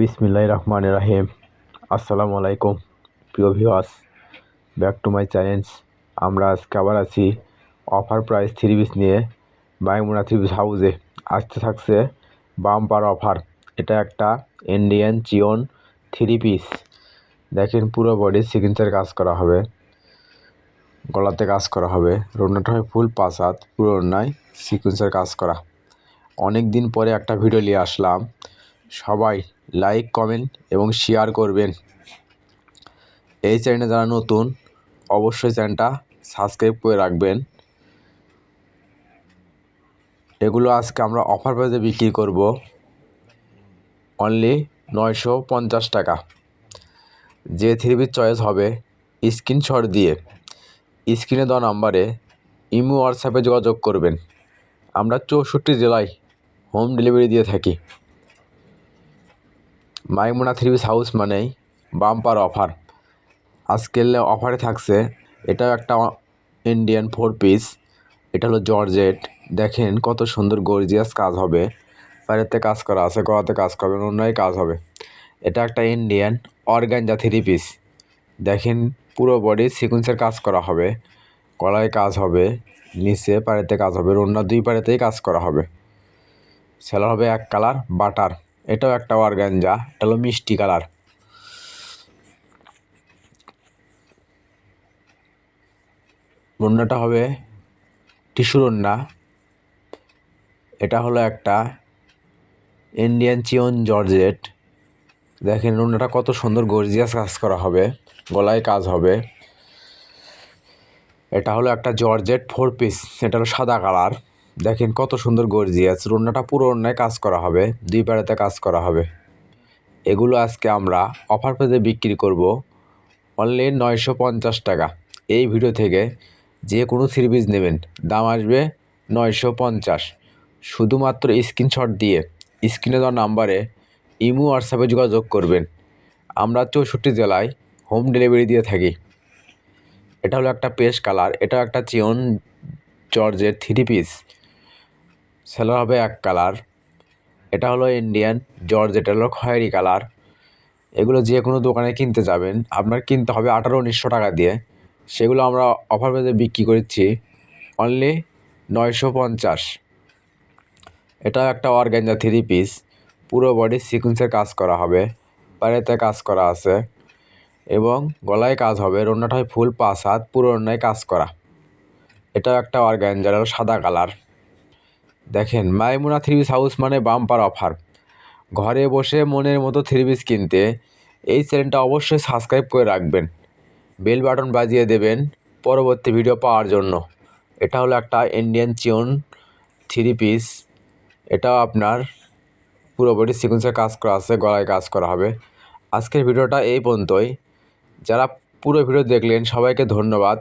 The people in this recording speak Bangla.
বিসমিল্লাহ রহমান রাহিম। আসসালামু আলাইকুম, প্রিয় viewers back to my challenge আমরা আজকে আবার আছি অফার প্রাইস থ্রি পিস নিয়ে বাইমুনা থ্রি পিস হাউসে আসতে থাকছে বাম্পার অফার এটা একটা ইন্ডিয়ান চিওন থ্রি পিস দেখেন পুরো বডি সিগনেচার কাজ করা হবে। গলাতে কাজ করা হবে। রোনাটা হয় ফুল পাঁচ হাত, পুরো অন্যায় সিকুয়েন্সের কাজ করা। অনেক দিন পরে একটা ভিডিও নিয়ে আসলাম। সবাই লাইক কমেন্ট এবং শেয়ার করবেন। এই চ্যানেলে যারা নতুন, অবশ্যই চ্যানেলটা সাবস্ক্রাইব করে রাখবেন। এগুলো আজকে আমরা অফার প্রাইসে বিক্রি করব। অনলি নয়শো পঞ্চাশ টাকা। যে থ্রি পিস চয়েস হবে স্ক্রিনশট দিয়ে স্ক্রিনে দেওয়া নাম্বারে ইমো হোয়াটসঅ্যাপে যোগাযোগ করবেন। আমরা চৌষট্টি জেলায় হোম ডেলিভারি দিয়ে থাকি। মাইমুনা থ্রি পিস হাউস মানেই বাম্পার অফার। আজকের অফারে থাকছে, এটাও একটা ইন্ডিয়ান ফোর পিস। এটা হলো জর্জেট। দেখেন কত সুন্দর গর্জিয়াস কাজ হবে। বাইরেতে কাজ করা আছে গলাতে কাজ করবে অন্যায় কাজ হবে। এটা একটা ইন্ডিয়ান অর্গানজা থ্রি পিস। দেখেন পুরো বডি সিকুয়েন্সের কাজ করা হবে গলায় কাজ হবে, নিচে পাড়েতে কাজ হবে, অন্য দুই পাড়েতেই কাজ করা হবে। সেলার হবে এক কালার বাটার। এটাও একটা অর্গানজা, এটা হলো মিষ্টি কালার। রন্নাটা হবে টিস্যু রন্না এটা হলো একটা ইন্ডিয়ান চিয়ন জর্জেট। দেখেন রুনাটা কত সুন্দর গর্জিয়াস কাজ করা হবে, গলায় কাজ হবে। এটা হলো একটা জর্জেট ফোর পিস, এটা হলো সাদা কালার। দেখেন কত সুন্দর গর্জিয়াস। রুনাটা পুরো অন্যায় কাজ করা হবে, দুই পাড়াতে কাজ করা হবে। এগুলো আজকে আমরা অফার পেতে বিক্রি করব অনলি নয়শো পঞ্চাশ টাকা। এই ভিডিও থেকে যে কোনো থ্রি পিস নেবেন, দাম আসবে নয়শো পঞ্চাশ। শুধুমাত্র স্ক্রিনশট দিয়ে স্ক্রিনে দেওয়া নাম্বারে ইমো হোয়াটসঅ্যাপে যোগাযোগ করবেন। আমরা চৌষট্টি জেলায় হোম ডেলিভারি দিয়ে থাকি। এটা হলো একটা পেস্ট কালার এটা একটা চিয়ন জর্জের থ্রি পিস সেলার হবে এক কালার। এটা হলো ইন্ডিয়ান জর্জ এটা হলো খয়েরি কালার। এগুলো যে কোনো দোকানে কিনতে যাবেন। আপনার কিনতে হবে আঠারো, উনিশশো টাকা দিয়ে। সেগুলো আমরা অফার পেতে বিক্রি করছি। অনলি নয়শো পঞ্চাশ। এটাও একটা অর্গ্যাঞ্জা থ্রি পিস পুরো বডি সিকুয়েন্সের কাজ করা হবে। পায়েতে কাজ করা আছে। এবং গলায় কাজ হবে। রন্নাটায় ফুল পাঁচ হাত। পুরো রন্নায় কাজ করা। এটাও একটা অর্গ্যাঞ্জার সাদা কালার। দেখেন, মাইমুনা থ্রি পিস হাউস মানে বাম্পার অফার ঘরে বসে মনের মতো থ্রি পিস কিনতে এই চ্যানেলটা অবশ্যই সাবস্ক্রাইব করে রাখবেন। বেল বাটন বাজিয়ে দেবেন পরবর্তী ভিডিও পাওয়ার জন্য। এটা হলো একটা ইন্ডিয়ান চিয়ন থ্রি পিস এটাও আপনার পুরো বডি সিকুয়েন্সের কাজ করা আছে, গলায় কাজ করা হবে। আজকের ভিডিওটা এই পর্যন্তই। যারা পুরো ভিডিও দেখলেন, সবাইকে ধন্যবাদ।